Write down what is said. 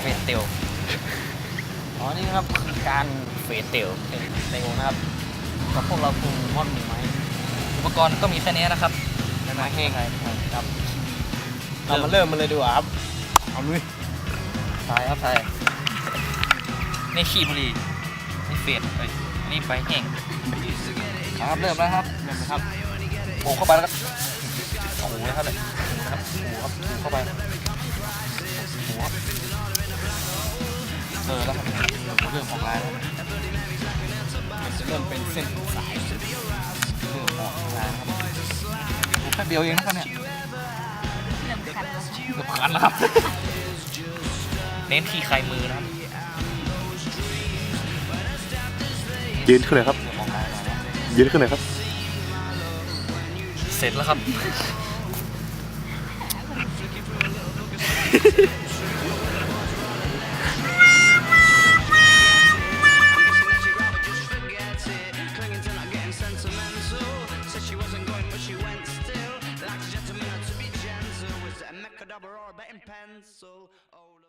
เฟสเตลอ๋อนี่นะครับคือการเฟสเตลเป็นเตลนะครับกับพวกเราคุมมอดหมูไหมอุปกรณ์ก็มีแค่นี้นะครับไม้แห้งครับเรามาเริ่มมันเลยดีกว่าครับเอาลุยใช่ครับใช่นี่ขี้บุหรี่นี่เฟสเอ้ยนี่ใบแห้งครับเริ่มแล้วครับเริ่มนะครับโผล่เข้าไปแล้วก็โอ้โหนะครับเลยนะครับโอ้โหครับเข้าไป ออแล้วครับเริ่มออกลายแล้วมันจะเริ่มเป็นเส้นสายเริ่มออกลายแล้วครับแค่เดียวเองนะครับเนี่ยเกือบขันแล้วครับเน้นที่ใครมือนะครับยืนขึ้นเลยครับ เริ่มออกลายแล้วยืนขึ้นเลยครับ เสร็จแล้วครับ could I borrow a pen pencil? Oh,